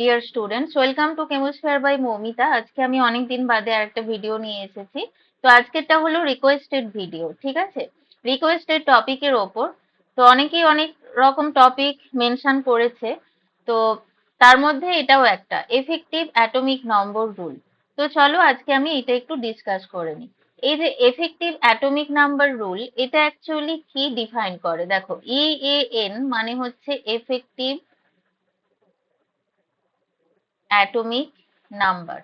Dear students welcome to Chemosphere by Moumita আজকে আমি অনেক দিন বাদে আরেকটা ভিডিও নিয়ে এসেছি। তো আজকেরটা হলো রিকোয়েস্টেড ভিডিও ঠিক আছে? রিকোয়েস্টেড টপিকের ওপর। তো অনেকেই অনেক রকম টপিক মেনশন করেছে। তো তার মধ্যে এটাও একটা এফেক্টিভ অ্যাটমিক নম্বর রুল তো চলো আজকে আমি এটা একটু ডিসকাস করে নিই। এই যে এফেক্টিভ অ্যাটমিক নাম্বার রুল এটা অ্যাকচুয়ালি কি ডিফাইন করে? দেখো ই এ এন মানে হচ্ছে effective atomic number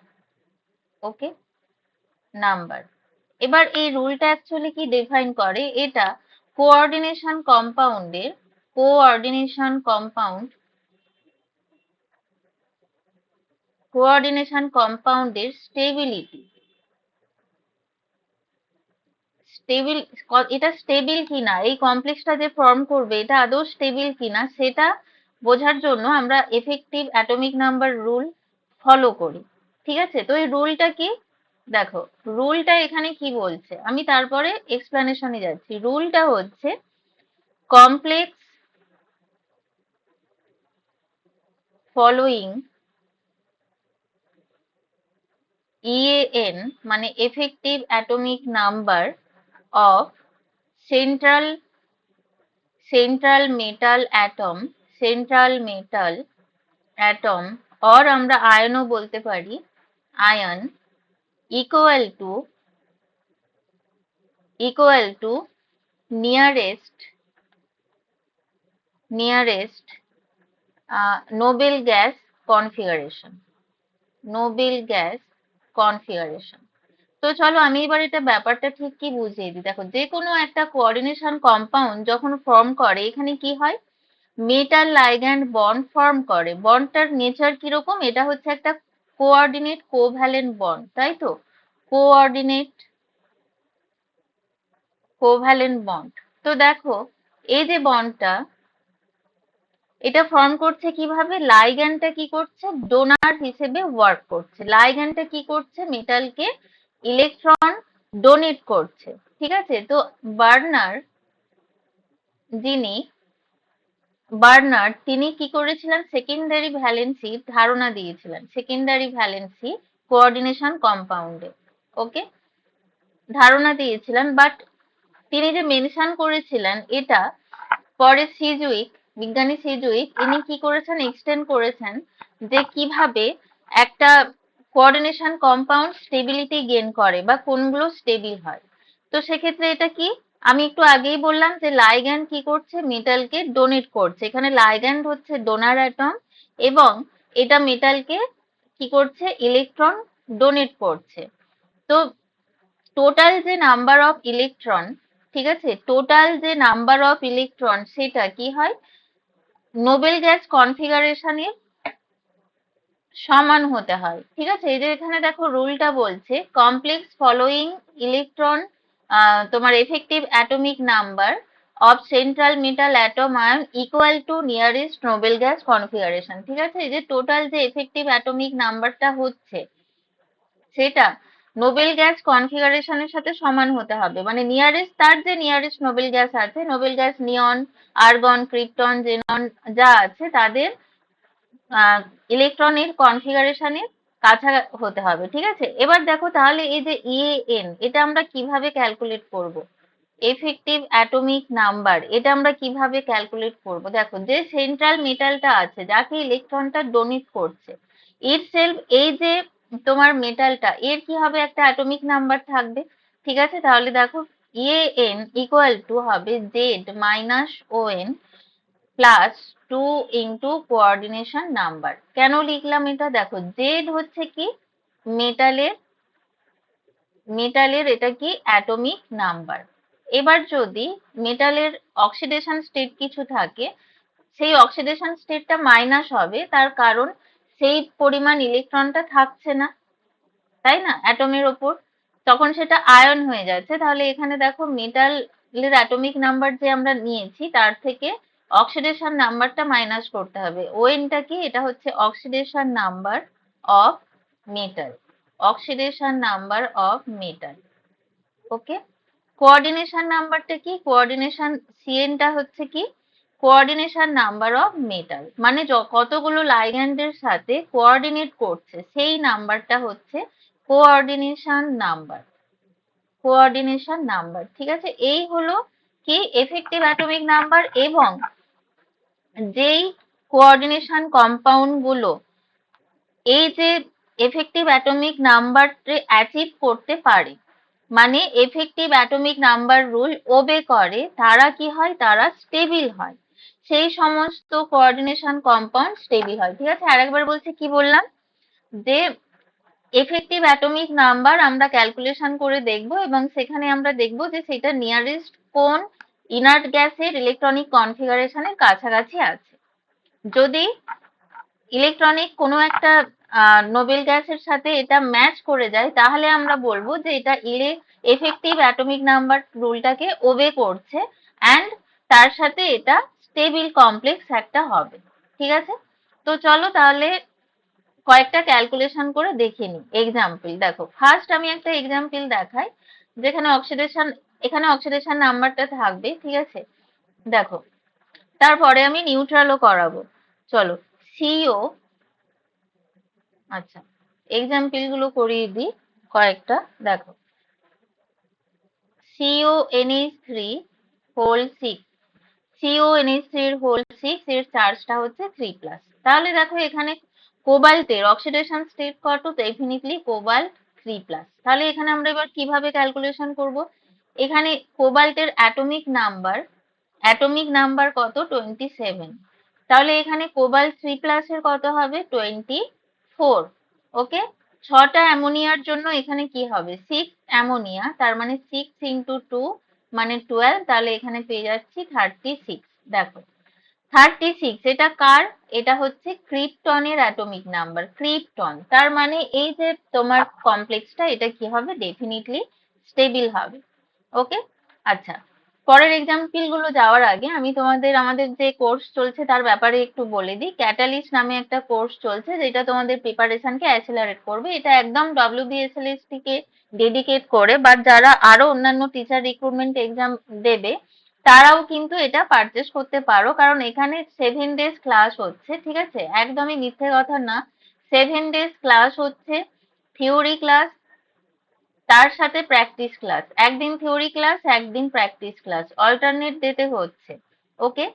okay number এবার এই রুলটা অ্যাকচুয়ালি কি ডিফাইন করে? এটা কোঅর্ডিনেশন কম্পাউন্ডের কোঅর্ডিনেশন কম্পাউন্ড কোঅর্ডিনেশন কম্পাউন্ডের স্টেবিলিটি স্টেবিল এটা স্টেবিল কিনা? এই কমপ্লেক্সটা যে ফর্ম করবে, এটা আদৌ স্টেবিল কিনা? সেটা বোঝার জন্য আমরা effective atomic number rule follow করি, ঠিক আছে? তো এই রুলটা কি? দেখো রুলটা এখানে কি বলছে? আমি তারপরে এক্সপ্লানেশনে যাচ্ছি। রুলটা হচ্ছে complex following E A N মানে effective atomic number of central central metal atom central metal atom or আমরা আয়নও বলতে পারি, ion equal to equal to nearest nearest noble gas configuration noble gas configuration তো চলো আমি এবার এটা ব্যাপারটা ঠিক কি বুঝিয়ে দিই। দেখো যে কোনো একটা কোঅর্ডিনেশন কম্পাউন্ড যখন ফর্ম করে, এখানে কি হয়? মেটাল লাইগ্যান্ড বন্ড ফর্ম করে। বন্ডটার নেচার কীরকম? এটা হচ্ছে একটা কোঅর্ডিনেট কোভ্যালেন্ট বন্ড তাই তো? কোঅর্ডিনেট কোভ্যালেন্ট বন্ড তো দেখো, এই যে বন্ডটা এটা ফর্ম করছে কীভাবে? লাইগ্যান্ডটা কি করছে? ডোনার হিসেবে ওয়ার্ক করছে। লাইগ্যান্ডটা কি করছে? মেটালকে ইলেকট্রন ডোনেট করছে। ঠিক আছে? তো বার্নার যিনি বার্নার্ড, তিনি কি করেছিলেন? সেকেন্ডারি ভ্যালেন্সি ধারণা দিয়েছিলেন। সেকেন্ডারি ভ্যালেন্সি কোঅর্ডিনেশন কম্পাউন্ডে ওকে ধারণা দিয়েছিলেন বাট তিনি যে মেনশন করেছিলেন, এটা পরে সিজুইক, বিজ্ঞানী সিজুইক, ইনি কি করেছেন এক্সটেন্ড করেছেন যে কীভাবে একটা কোঅর্ডিনেশন কম্পাউন্ড স্টেবিলিটি গেন করে বা কোনগুলো স্টেবিল হয়। তো সেক্ষেত্রে এটা কি? আমি একটু আগেই বললাম যে লাইগ্যান্ড কি করছে? মেটালকে ডোনেট করছে। এখানে লাইগ্যান্ড হচ্ছে ডোনার অ্যাটম এবং এটা মেটালকে কি করছে? ইলেকট্রন ডোনেট করছে। তো টোটাল যে নাম্বার অফ ইলেকট্রন ঠিক আছে? টোটাল যে নাম্বার অফ ইলেকট্রন সেটা কি হয়? নোবেল গ্যাস কনফিগারেশনের সমান হতে হয়। ঠিক আছে? এই যে এখানে দেখো রুলটা বলছে কমপ্লেক্স ফলোয়িং ইলেকট্রন তোমার effective atomic number of central metal atom ion equal to nearest noble gas configuration ঠিক আছে? এই যে টোটাল যে এফেক্টিভ অ্যাটমিক নাম্বারটা হচ্ছে, সেটা নোবেল গ্যাস কনফিগারেশনের সাথে সমান হতে হবে। মানে নিয়ারেস্ট তার যে নিয়ারেস্ট নোবেল গ্যাস আছে noble gas neon argon krypton xenon যা আছে, তাদের ইলেকট্রনের কনফিগারেশনের কাছা হতে হবে, ঠিক আছে? এবার দেখো তাহলে এই যে ইএএন এটা আমরা কীভাবে ক্যালকুলেট করব? এফেক্টিভ অ্যাটমিক নাম্বার এটা আমরা কীভাবে ক্যালকুলেট করব? দেখো, যে সেন্ট্রাল মেটালটা আছে, যাকে ইলেকট্রনটা ডোনেট করছে ইট সেলফ এই যে তোমার মেটালটা এর কি হবে একটা অ্যাটমিক নাম্বার থাকবে? ঠিক আছে? তাহলে দেখো E A N equal to হবে Z minus O N plus two into coordination number কেন লিখলাম এটা? দেখো জেড হচ্ছে কি? মেটালের মেটালের এটা কি? অ্যাটমিক নাম্বার এবার যদি মেটালের অক্সিডেশন স্টেট কিছু থাকে, সেই অক্সিডেশন স্টেটটা মাইনাস হবে, তার কারণ সেই পরিমাণ ইলেকট্রনটা থাকছে না। তাই না? অ্যাটমের ওপর। তখন সেটা আয়ন হয়ে যাচ্ছে। তাহলে এখানে দেখো মেটালের অ্যাটমিক নাম্বার যে আমরা নিয়েছি, তার থেকে অক্সিডেশন নাম্বারটা মাইনাস করতে হবে। ওএনটা কি? এটা হচ্ছে oxidation number of metal oxidation number of metal okay coordination নাম্বারটা কি? কোঅর্ডিনেশন সিএনটা হচ্ছে কি? কোঅর্ডিনেশন নাম্বার অফ মেটাল মানে কতগুলো লাইগ্যান্ডের সাথে কোঅর্ডিনেট করছে, সেই নাম্বারটা হচ্ছে কোঅর্ডিনেশন নাম্বার কোঅর্ডিনেশন নাম্বার ঠিক আছে? এই হলো কি? এফেক্টিভ অ্যাটমিক নাম্বার এবং যেই কোঅর্ডিনেশন কম্পাউন্ডগুলো এই যে এফেক্টিভ অ্যাটমিক নাম্বার অ্যাচিভ করতে পারে মানে effective atomic number rule obey করে, তারা কি হয়? তারা স্টেবিল হয়। সেই সমস্ত কোঅর্ডিনেশন কম্পাউন্ড স্টেবিল হয়। ঠিক আছে? আরেকবার বলছি কি বললাম? যে এফেক্টিভ অ্যাটমিক নাম্বার আমরা ক্যালকুলেশন করে দেখব এবং সেখানে আমরা দেখব যে সেটা নিয়ারেস্ট কোন ইনার্ট গ্যাসের ইলেকট্রনিক কনফিগারেশনের কাছাকাছি আছে। যদি ইলেকট্রনিক কোনো একটা নোবেল গ্যাসের সাথে এটা ম্যাচ করে যায়, তাহলে আমরা বলব যে এটা ইলে এফেক্টিভ অ্যাটমিক নাম্বার রুলটাকে ওবে করছে অ্যান্ড তার সাথে এটা স্টেবিল কমপ্লেক্স একটা হবে। ঠিক আছে? তো চলো তাহলে কয়েকটা ক্যালকুলেশন করে দেখে নিই। এক্সাম্পল দেখো ফার্স্ট আমি একটা এক্সাম্পল দেখাই, যেখানে অক্সিডেশন এখানে অক্সিডেশন নাম্বারটা থাকবে, ঠিক আছে? দেখো, তারপরে আমি নিউট্রালও করাবো। চলো সিও আচ্ছা এক্সাম্পলগুলো করিয়ে দিই কয়েকটা, দেখো। C O N H three whole six C O N H থ্রির হোল সিক্স এর চার্জটা হচ্ছে থ্রি প্লাস তাহলে দেখো, এখানে কোবাল্টের অক্সিডেশন স্টেট কত? ডেফিনিটলি কোবাল্ট থ্রি প্লাস তাহলে এখানে আমরা এবার কীভাবে ক্যালকুলেশন করব? এখানে কোবাল্টের অ্যাটমিক নাম্বার অ্যাটমিক নাম্বার কত? টোয়েন্টি সেভেন তাহলে এখানে কোবাল্ট থ্রি প্লাসের কত হবে? টোয়েন্টি ফোর ওকে ছটা অ্যামোনিয়ার জন্য এখানে কি হবে? সিক্স অ্যামোনিয়া, তার মানে সিক্স ইন্টু টু মানে টুয়েলভ তাহলে এখানে পেয়ে যাচ্ছি থার্টি সিক্স দেখো থার্টি সিক্স এটা কার? এটা হচ্ছে ক্রিপ্টনের অ্যাটমিক নাম্বার ক্রিপ্টন। তার মানে এই যে তোমার কমপ্লেক্সটা এটা কি হবে? ডেফিনেটলি স্টেবিল হবে। ওকে আচ্ছা। পরের এক্সাম্পলগুলো যাওয়ার আগে আমি তোমাদের, আমাদের যে কোর্স চলছে তার ব্যাপারে একটু বলে দিই। ক্যাটালিস্ট নামে একটা কোর্স চলছে যেটা তোমাদের প্রিপারেশনকে অ্যাসেলারেট করবে। এটা একদম ডব্লিউবিএসএলএসটি কে ডেডিকেট করে বা যারা আরও অন্যান্য টিচার রিক্রুটমেন্ট এক্সাম দেবে, তারাও কিন্তু এটা পারচেস করতে পারো। কারণ এখানে সেভেন ডেজ ক্লাস হচ্ছে, ঠিক আছে? একদমই মিথ্যে কথা না। সেভেন ডেজ ক্লাস হচ্ছে থিওরি ক্লাস তার সাথে প্র্যাকটিস ক্লাস একদিন থিওরি ক্লাস একদিন প্র্যাকটিস ক্লাস অল্টারনেট ডেতে হচ্ছে। ওকে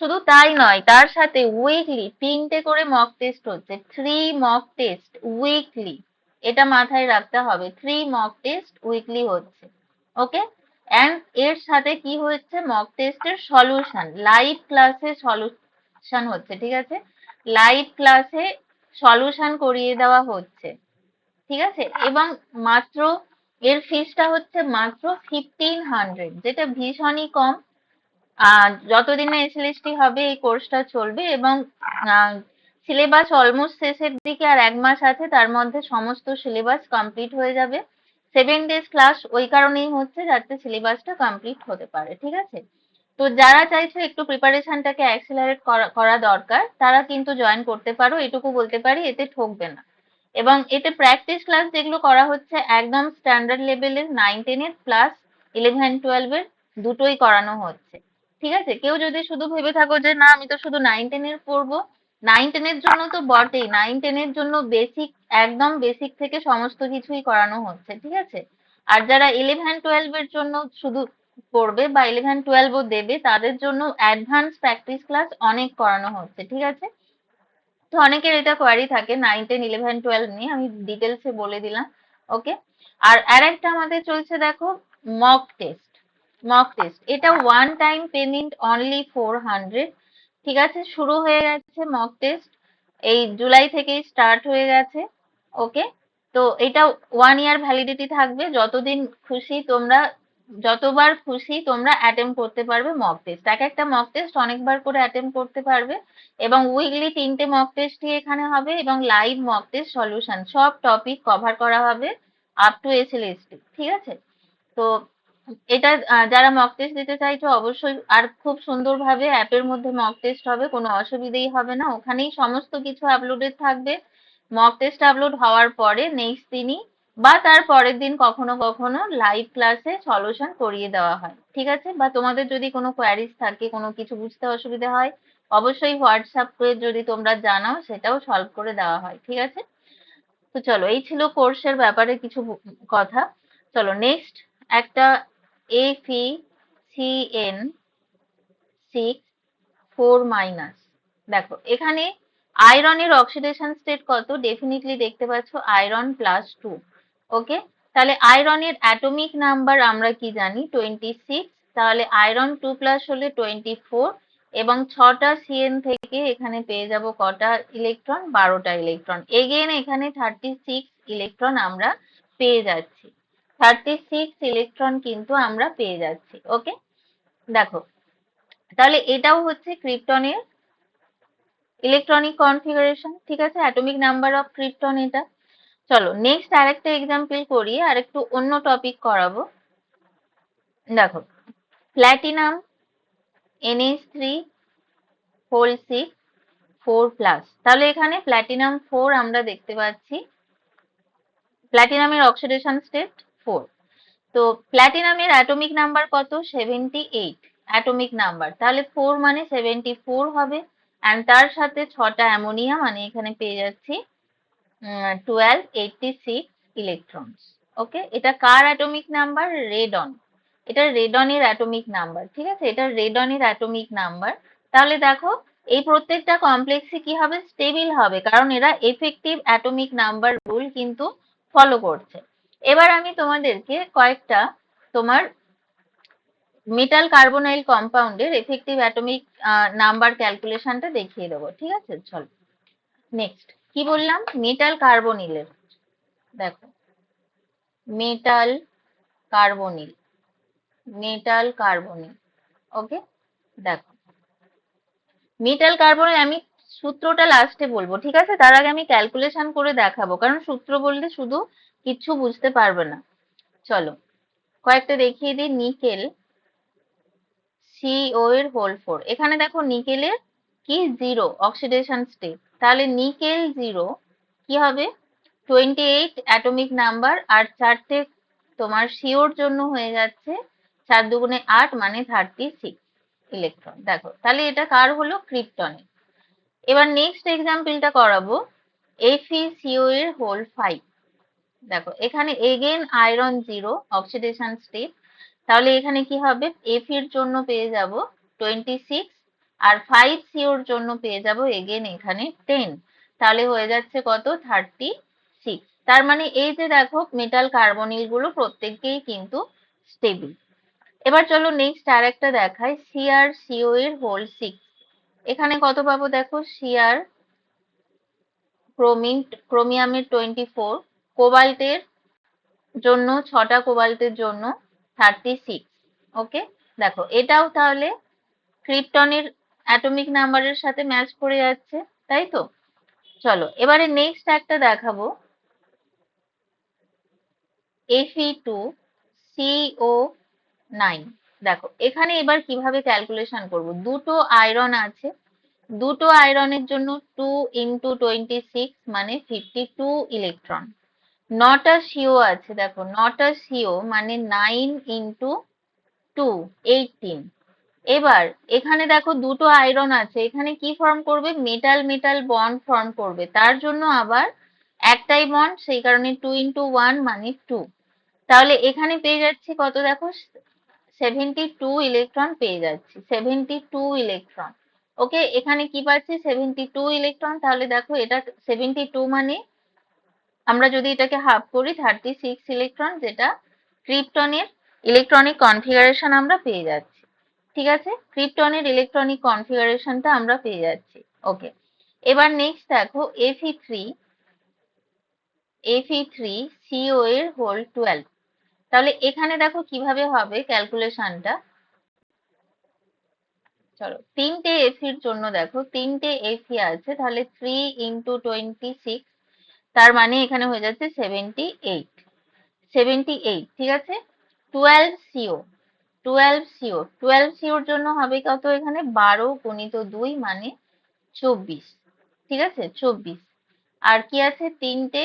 শুধু তাই নয়, তার সাথে উইকলি তিনটে করে মক টেস্ট হচ্ছে। থ্রি মক টেস্ট উইকলি এটা মাথায় রাখতে হবে। থ্রি মক টেস্ট উইকলি হচ্ছে। ওকে অ্যান্ড এর সাথে কি হচ্ছে? মক টেস্টের সলিউশন লাইভ ক্লাসে সলিউশন হচ্ছে। ঠিক আছে? লাইভ ক্লাসে সলিউশন করিয়ে দেওয়া হচ্ছে। ঠিক আছে? এবং মাত্র এর ফিসটা হচ্ছে মাত্র ফিফটিন হান্ড্রেড যেটা ভীষণই কম। আর যতদিন না এসএলএসটি হবে, এই কোর্সটা চলবে এবং সিলেবাস অলমোস্ট শেষের দিকে আর এক মাস আছে, তার মধ্যে সমস্ত সিলেবাস কমপ্লিট হয়ে যাবে। সেভেন ডেজ ক্লাস ওই কারণেই হচ্ছে যাতে সিলেবাসটা কমপ্লিট হতে পারে, ঠিক আছে? তো যারা চাইছে একটু প্রিপারেশনটাকে অ্যাক্সেলারেট করা দরকার, তারা কিন্তু জয়েন করতে পারো, এটুকু বলতে পারি, এতে ঠকবে না। এবং এতে প্র্যাকটিস ক্লাস যেগুলো করা হচ্ছে একদম স্ট্যান্ডার্ড লেভেলের নাইন টেনের প্লাস ইলেভেন টুয়েলভের দুটোই করানো হচ্ছে। ঠিক আছে? কেউ যদি শুধু ভেবে থাকো যে, না, আমি তো শুধু নাইন টেনের পড়ব। নাইন টেনের জন্য তো বটেই। নাইন টেনের জন্য বেসিক একদম বেসিক থেকে সমস্ত কিছুই করানো হচ্ছে। ঠিক আছে? আর যারা ইলেভেন টুয়েলভের জন্য শুধু পড়বে বা ইলেভেন টুয়েলভও দেবে, তাদের জন্য অ্যাডভান্স প্র্যাকটিস ক্লাস অনেক করানো হচ্ছে। ঠিক আছে? তো অনেকের এটা কোয়ারি থাকে নাইন টেন ইলেভেন টুয়েলভ নিয়ে, আমি ডিটেলসে বলে দিলাম ওকে আর আরেকটা আমাদের চলছে দেখো মক টেস্ট মক টেস্ট এটা one time payment only four hundred ঠিক আছে? শুরু হয়ে গেছে মক টেস্ট এই জুলাই থেকেই স্টার্ট হয়ে গেছে ওকে তো এটা ওয়ান ইয়ার ভ্যালিডিটি থাকবে, যতদিন খুশি তোমরা যতবার খুশি তোমরা অ্যাটেম্প করতে পারবে মক টেস্ট এক একটা মক টেস্ট অনেকবার করে অ্যাটেম্প করতে পারবে এবং উইকলি তিনটে মক টেস্টই এখানে হবে এবং লাইভ মক টেস্ট সলিউশন সব টপিক কভার করা হবে আপ টু এসএলএসটি ঠিক আছে? তো এটা যারা মক টেস্ট দিতে চাইছো অবশ্যই আর খুব সুন্দরভাবে অ্যাপের মধ্যে মক টেস্ট হবে, কোনো অসুবিধেই হবে না। ওখানেই সমস্ত কিছু আপলোডেড থাকবে। মক টেস্ট আপলোড হওয়ার পরে নেক্সট দিনই বা তার পরের দিন কখনো কখনো লাইভ ক্লাসে সলিউশন করিয়ে দেওয়া হয়, ঠিক আছে? বা তোমাদের যদি কোনো কোয়ারিজ থাকে, কোনো কিছু বুঝতে অসুবিধা হয়, অবশ্যই হোয়াটসঅ্যাপে যদি তোমরা জানাও, সেটাও সলভ করে দেওয়া হয়, ঠিক আছে? তো চলো, এই ছিল কোর্সের ব্যাপারে কিছু কথা। চলো নেক্সট একটা Fe C N six four minus দেখো, এখানে আয়রনের অক্সিডেশন স্টেট কত? ডেফিনেটলি দেখতে পাচ্ছ আয়রন প্লাস টু ওকে? তাহলে আয়রনের অ্যাটমিক নাম্বার আমরা কি জানি? টোয়েন্টি সিক্স তাহলে আয়রন টু প্লাস হলে টোয়েন্টি ফোর এবং ছটা সিএন থেকে এখানে পেয়ে যাব কটা ইলেকট্রন বারোটা ইলেকট্রন এগেন এখানে থার্টি সিক্স ইলেকট্রন আমরা পেয়ে যাচ্ছি। থার্টি সিক্স ইলেকট্রন কিন্তু আমরা পেয়ে যাচ্ছি, ওকে? দেখো, তাহলে এটাও হচ্ছে ক্রিপ্টনের ইলেকট্রনিক কনফিগারেশন ঠিক আছে? অ্যাটমিক নাম্বার অফ ক্রিপ্টন এটা। চলো নেক্সট আরেকটা এক্সাম্পল করি আর একটু অন্য টপিক করাবো। দেখো platinum N H three whole six four plus তাহলে এখানে প্ল্যাটিনাম ফোর আমরা দেখতে পাচ্ছি। প্ল্যাটিনামের অক্সিডেশন স্টেট ফোর তো প্ল্যাটিনামের অ্যাটমিক নাম্বার কত? সেভেন্টি এইট অ্যাটমিক নাম্বার তাহলে ফোর মানে সেভেন্টি ফোর হবে। অ্যান্ড তার সাথে ছটা অ্যামোনিয়া মানে এখানে পেয়ে যাচ্ছি। Twelve eighty six electrons okay এটা কার অ্যাটমিক নাম্বার রেডন এটা রেডনের অ্যাটমিক নাম্বার ঠিক আছে? এটা রেডনের অ্যাটমিক নাম্বার তাহলে দেখো, এই প্রত্যেকটা কমপ্লেক্সে কি হবে? স্টেবিল হবে, কারণ এরা এফেক্টিভ অ্যাটমিক নাম্বার রুল কিন্তু ফলো করছে। এবার আমি তোমাদেরকে কয়েকটা তোমার মেটাল কার্বোনাইল কম্পাউন্ডের এফেক্টিভ অ্যাটমিক নাম্বার ক্যালকুলেশনটা দেখিয়ে দেবো, ঠিক আছে? চলো নেক্সট কি বললাম? মেটাল কার্বনিলের দেখো। Metal carbonyl metal carbonyl okay দেখো। মেটাল কার্বনিল আমি সূত্রটা লাস্টে বলব, ঠিক আছে? তার আগে আমি ক্যালকুলেশন করে দেখাবো, কারণ সূত্র বললে শুধু কিচ্ছু বুঝতে পারবে না। চলো। কয়েকটা দেখিয়ে দিই। নিকেল সিও এর হোল ফোর এখানে দেখো নিকেলের কি? জিরো অক্সিডেশন স্টেট তাহলে নিকেল জিরো কি হবে? টোয়েন্টি এইট অ্যাটমিক নাম্বার আর চারটে তোমার সিওর জন্য হয়ে যাচ্ছে চার দুগুণে আট মানে থার্টি সিক্স ইলেকট্রন দেখো, তাহলে এটা কার হলো? ক্রিপ্টনের। এবার নেক্সট এক্সাম্পলটা করাবো। এফিসিও এর হোল ফাইভ দেখো, এখানে again iron zero oxidation state তাহলে এখানে কি হবে? এফ এর জন্য পেয়ে যাব টোয়েন্টি সিক্স আর ফাইভ সিওর জন্য পেয়ে যাব এগেন এখানে টেন তাহলে হয়ে যাচ্ছে কত? থার্টি সিক্স তার মানে এই যে দেখো মেটাল কার্বনিলগুলো প্রত্যেককেই কিন্তু স্টেবল এবার চলো নেক্সট আর একটা দেখাই সিআর সিও এর হোল সিক্স এখানে কত পাবো দেখো? সিআর ক্রোমিন ক্রোমিয়ামের টোয়েন্টি ফোর কোবাল্টের জন্য, ছটা কোবাল্টের জন্য থার্টি সিক্স ওকে দেখো, এটাও তাহলে ক্রিপ্টনের অ্যাটমিক নাম্বারের সাথে ম্যাচ করে যাচ্ছে, তাই তো? চলো, এবারে নেক্সট একটা দেখাবো। এফি টু সিও নাইন দেখো, এখানে এবার কীভাবে ক্যালকুলেশন করব? দুটো আয়রন আছে। দুটো আয়রনের জন্য টু ইন্টু টোয়েন্টি সিক্স মানে ফিফটি টু ইলেকট্রন নটা সিও আছে, দেখো নটা সিও মানে নাইন ইন্টু টু এইটিন এবার, এখানে দেখো দুটো আয়রন আছে। এখানে কি ফর্ম করবে? মেটাল মেটাল বন্ড ফর্ম করবে। তার জন্য আবার একটাই বন্ড সেই কারণে টু ইন্টু ওয়ান মানে টু তাহলে এখানে পেয়ে যাচ্ছি কত দেখো? সেভেন্টি টু ইলেকট্রন পেয়ে যাচ্ছি। সেভেন্টি টু ইলেকট্রন ওকে এখানে কি পাচ্ছি? সেভেন্টি টু ইলেকট্রন তাহলে দেখো এটা সেভেন্টি টু মানে আমরা যদি এটাকে হাফ করি থার্টি সিক্স ইলেকট্রন যেটা ক্রিপ্টনের ইলেকট্রনিক কনফিগারেশন আমরা পেয়ে যাচ্ছি। ঠিক আছে? ক্রিপ্টনের ইলেকট্রনিক কনফিগারেশনটা আমরা পেয়ে যাচ্ছি। ওকে এবার নেক্সট দেখো F E three F E three C O এর হোল টুয়েলভ তাহলে এখানে দেখো কীভাবে হবে ক্যালকুলেশনটা চলো, তিনটে এফির জন্য দেখো, তিনটে এফি আছে, তাহলে থ্রি ইন্টু টোয়েন্টি সিক্স তার মানে এখানে হয়ে যাচ্ছে সেভেন্টি এইট সেভেন্টি এইট ঠিক আছে? Twelve C O twelve C O twelve sure জন্য হবে কত এখানে? মানে চব্বিশ। ঠিক আছে? চব্বিশ। আর কি আছে? তিনটে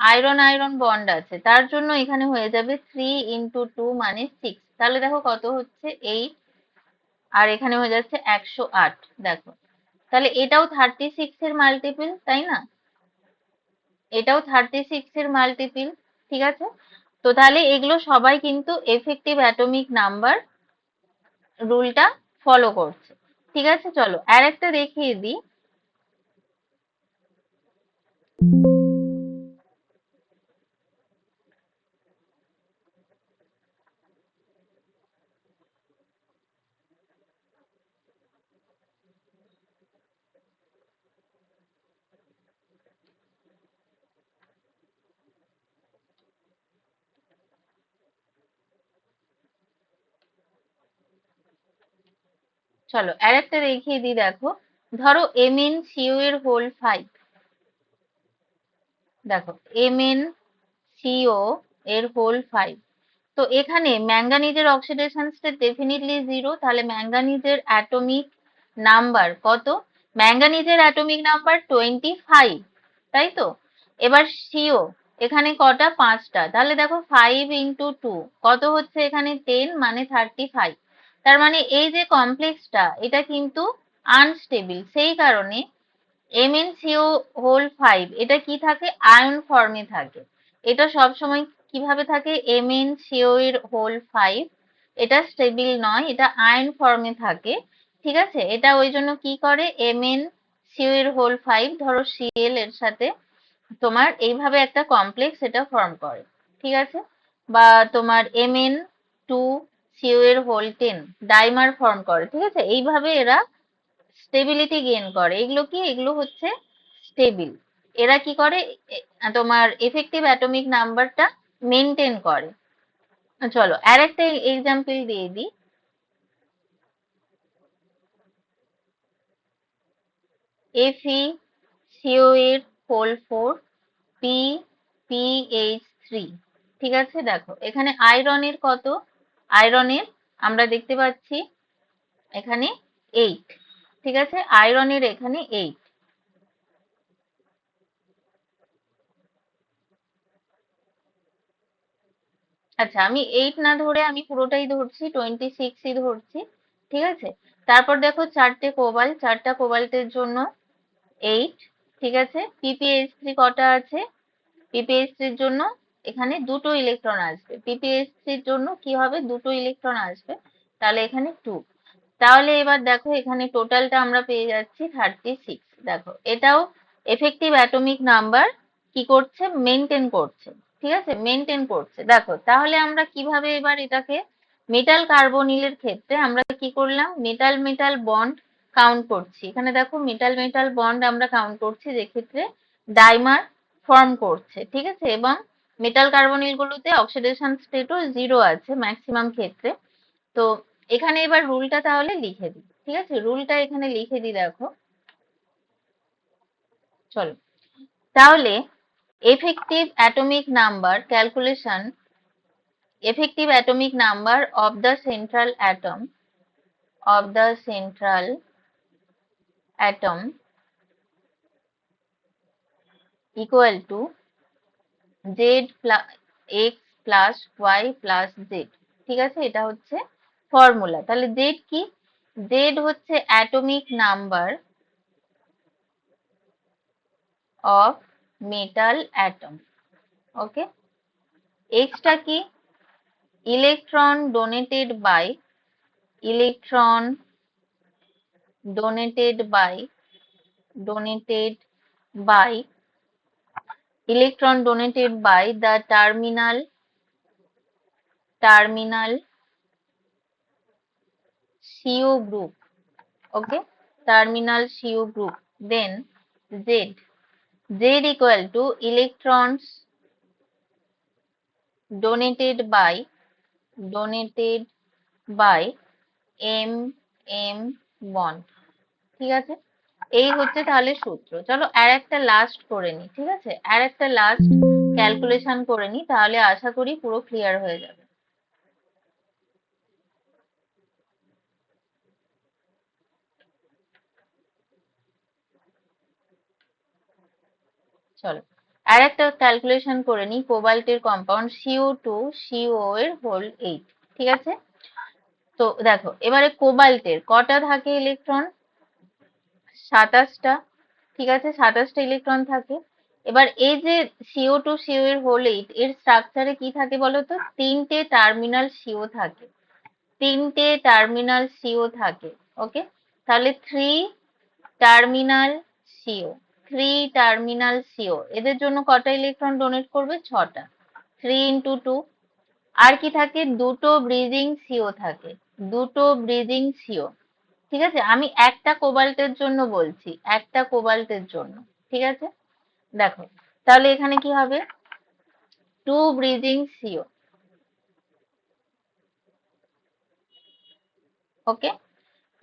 আয়রন আয়রন বন্ড আছে। তার জন্য এখানে হয়ে যাবে থ্রি ইন্টু টু মানে তাহলে দেখো কত হচ্ছে? এইট আর এখানে হয়ে যাচ্ছে একশো আট। দেখো। তাহলে এটাও থার্টি সিক্স এর মাল্টিপল তাই না? এটাও থার্টি সিক্স এর মাল্টিপল ঠিক আছে? তো তাহলে এগুলো সবাই কিন্তু এফেক্টিভ অ্যাটমিক নাম্বার রুলটা ফলো করছে। ঠিক আছে, চলো। আর একটা দেখিয়ে দিই। চলো আর একটা দেখিয়ে দিই, দেখো। ধরো এম এন সিও এর হোল ফাইভ দেখো এম এন সিও এর হোল ফাইভ তো এখানে ম্যাঙ্গানিজের অক্সিডেশন স্টেট ডেফিনেটলি জিরো তাহলে ম্যাঙ্গানিজের অ্যাটমিক নাম্বার কত? ম্যাঙ্গানিজের অ্যাটমিক নাম্বার টোয়েন্টি ফাইভ তাই তো? এবার সিও এখানে কটা? পাঁচটা। তাহলে দেখো ফাইভ ইন্টু টু কত হচ্ছে এখানে? টেন মানে থার্টি ফাইভ তার মানে এই যে কমপ্লেক্সটা এটা কিন্তু আনস্টেবল সেই কারণে এমএনসিও হোল ফাইভ এটা কি থাকে? আয়ন ফর্মে থাকে। এটা সব সময় কীভাবে থাকে? এমএনসিও এর হোল ফাইভ এটা স্টেবল নয়, এটা আয়ন ফর্মে থাকে। ঠিক আছে? এটা ওই জন্য কি করে? এমএন সিও এর হোল ফাইভ ধরো সিএল এর সাথে তোমার এইভাবে একটা কমপ্লেক্স এটা ফর্ম করে। ঠিক আছে? বা তোমার M N two C O এর হোল ডাইমার ফর্ম করে, ঠিক আছে? এইভাবে এরা স্টেবিলিটি গেইন করে। এগুলো কি? এগুলো হচ্ছে স্টেবিল এরা কি করে? তোমার এফেক্টিভ অ্যাটমিক নাম্বারটা মেনটেন করে। চলো আর একটা এক্সাম্পল দিয়ে দিই। এফি সিও এর whole four P P H three ঠিক আছে? দেখো, এখানে আয়রনের কত? আয়রনের, আমরা দেখতে পাচ্ছি এখানে এইট ঠিক আছে? আয়রনের এখানে এইট আচ্ছা আমি এইট না ধরে আমি পুরোটাই ধরছি টোয়েন্টি সিক্সই ধরছি, ঠিক আছে? তারপর দেখো চারটে কোবাল, চারটা কোবাল্টের জন্য এইট ঠিক আছে? পিপিএইচ থ্রি কটা আছে? পিপিএইচ থ্রির জন্য এখানে দুটো ইলেকট্রন আসবে। পিপিএইচ থ্রির জন্য কি হবে? দুটো ইলেকট্রন আসবে। তাহলে এখানে টু তাহলে এবার দেখো এখানে টোটালটা আমরা পেয়ে যাচ্ছি থার্টি সিক্স দেখো, এটাও এফেক্টিভ অ্যাটমিক নাম্বার কি করছে? মেনটেন করছে। ঠিক আছে? মেনটেন করছে। দেখো, তাহলে আমরা কীভাবে এবার এটাকে মেটাল কার্বনিলের ক্ষেত্রে আমরা কি করলাম? মেটাল মেটাল বন্ড কাউন্ট করছি। এখানে দেখো মেটাল মেটাল বন্ড আমরা কাউন্ট করছি যে ক্ষেত্রে ডাইমার ফর্ম করছে। ঠিক আছে? এবং মেটাল কার্বনিল গুলোতে অক্সিডেশন স্টেটও জিরো আছে ম্যাক্সিমাম ক্ষেত্রে। তো এখানে এবার রুলটা তাহলে লিখে দিই, ঠিক আছে? রুলটা এখানে লিখে দিই, দেখো। চলো। তাহলে effective atomic number calculation effective atomic number of the central atom of the central atom equal to plus x plus y plus z, ঠিক আছে? এটা হচ্ছে ফর্মুলা তাহলে জেড কি? জেড হচ্ছে atomic number of metal atom okay extra কি? Electron donated by electron donated by donated by electron donated by the terminal terminal CO group okay terminal CO group then Z Z equal to electrons donated by donated by M M bond ঠিক আছে এই হচ্ছে তাহলে সূত্র। চলো আর একটা last করে নি, ঠিক আছে? আর একটা লাস্ট ক্যালকুলেশন করে নি, তাহলে আশা করি পুরো ক্লিয়ার হয়ে যাবে। চলো, আর একটা ক্যালকুলেশন করে নিই কোবাল্টের compound C O two C O এর হোল এইট ঠিক আছে? তো দেখো, এবারে কোবাল্টের কটা থাকে ইলেকট্রন সাতাশটা, ঠিক আছে? সাতাশটা ইলেকট্রন থাকে। এবার এই যে C O two C O এর হোল এইট এর স্ট্রাকচারে কি থাকে বলতো? তিনটে টার্মিনাল সিও থাকে। তিনটে টার্মিনাল সিও থাকে ওকে তাহলে three terminal C O three terminal C O এদের জন্য কটা ইলেকট্রন ডোনেট করবে? ছটা। থ্রি ইন্টু টু আর কি থাকে? দুটো ব্রিজিং সিও থাকে। দুটো ব্রিজিং সিও ঠিক আছে? আমি একটা কোবাল্টের জন্য বলছি, একটা কোবাল্টের জন্য, ঠিক আছে? দেখো, তাহলে এখানে কি হবে? টু ব্রিজিং সিও ওকে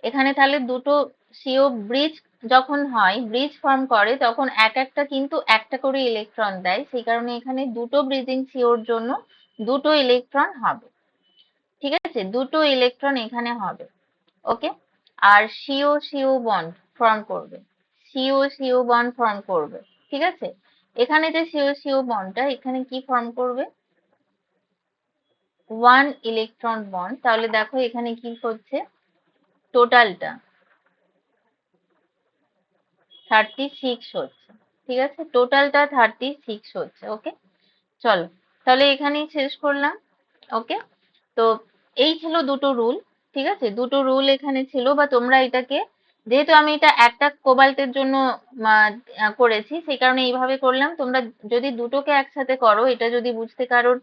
এখানে তাহলে দুটো সিও ব্রিজ যখন হয় ব্রিজ ফর্ম করে, তখন এক একটা কিন্তু একটা করে ইলেকট্রন দেয়। সেই কারণে এখানে দুটো ব্রিজিং সিওর জন্য দুটো ইলেকট্রন হবে। ঠিক আছে? দুটো ইলেকট্রন এখানে হবে। ওকে আর C O C O bond form করবে। C O C O bond form করবে, ঠিক আছে? এখানে যে সিও সিও বন্ডটা, এখানে কি ফর্ম করবে? ওয়ান ইলেকট্রন বন্ড তাহলে দেখো এখানে কি হচ্ছে? টোটালটা থার্টি সিক্স হচ্ছে, ঠিক আছে? টোটালটা থার্টি সিক্স হচ্ছে ওকে চলো, তাহলে এখানেই শেষ করলাম ওকে তো এই ছিল দুটো রুল ঠিক আছে? দুটো রুল এখানে ছিল, বা তোমরা এটাকে, যেহেতু আমি এটা একটা কোবাল্টের জন্য করেছি, সেই কারণে এইভাবে করলাম। তোমরা যদি দুটোকে একসাথে করো, এটা যদি বুঝতে কারোর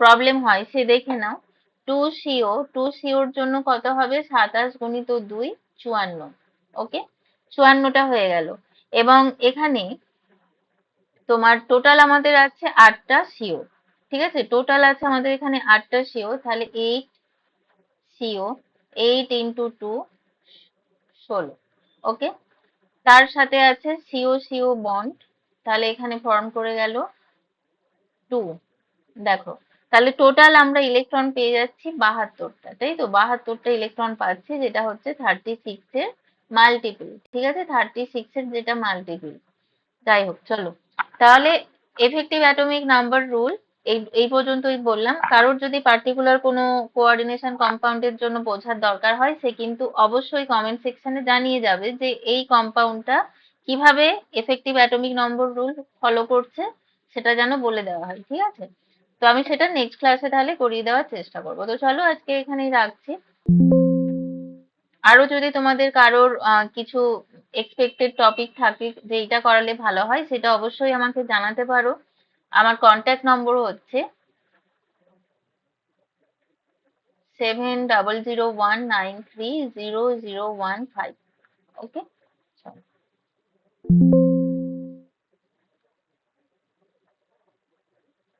প্রবলেম হয়, সে দেখে নাও। টু সিও টু সিওর জন্য কত হবে? সাতাশ গুণিত দুই, চুয়ান্ন। ওকে চুয়ান্নটা হয়ে গেল। এবং এখানে তোমার টোটাল আমাদের আছে আটটা সিও ঠিক আছে? টোটাল আছে আমাদের এখানে আটটা সিও তাহলে eight C O eight into two ষোলো ওকে তার সাথে আছে সিও সিও বন্ড তাহলে এখানে ফর্ম করে গেল টু দেখো, তাহলে টোটাল আমরা ইলেকট্রন পেয়ে যাচ্ছি বাহাত্তরটা, তাই তো? বাহাত্তরটা ইলেকট্রন পাচ্ছি, যেটা হচ্ছে থার্টি সিক্স এর মাল্টিপল ঠিক আছে? থার্টি সিক্স এর যেটা মাল্টিপল যাই হোক, চলো। তাহলে এফেক্টিভ অ্যাটমিক নাম্বার রুল এই এই পর্যন্তই বললাম। কারোর যদি পার্টিকুলার কোনো কোঅর্ডিনেশন কম্পাউন্ডের জন্য বোঝার দরকার হয়, সে কিন্তু অবশ্যই কমেন্ট সেকশনে জানিয়ে যাবে যে এই কম্পাউন্ডটা কীভাবে effective atomic number rule follow করছে, সেটা যেন বলে দেওয়া হয়, ঠিক আছে? তো আমি সেটা নেক্সট ক্লাসে তাহলে করিয়ে দেওয়ার চেষ্টা করব। তো চলো আজকে এখানেই রাখছি। আরও যদি তোমাদের কারোর কিছু এক্সপেক্টেড টপিক থাকে যে এটা করালে ভালো হয়, সেটা অবশ্যই আমাকে জানাতে পারো। আমার কন্ট্যাক্ট নম্বর হচ্ছে seven double zero one nine three zero zero one five okay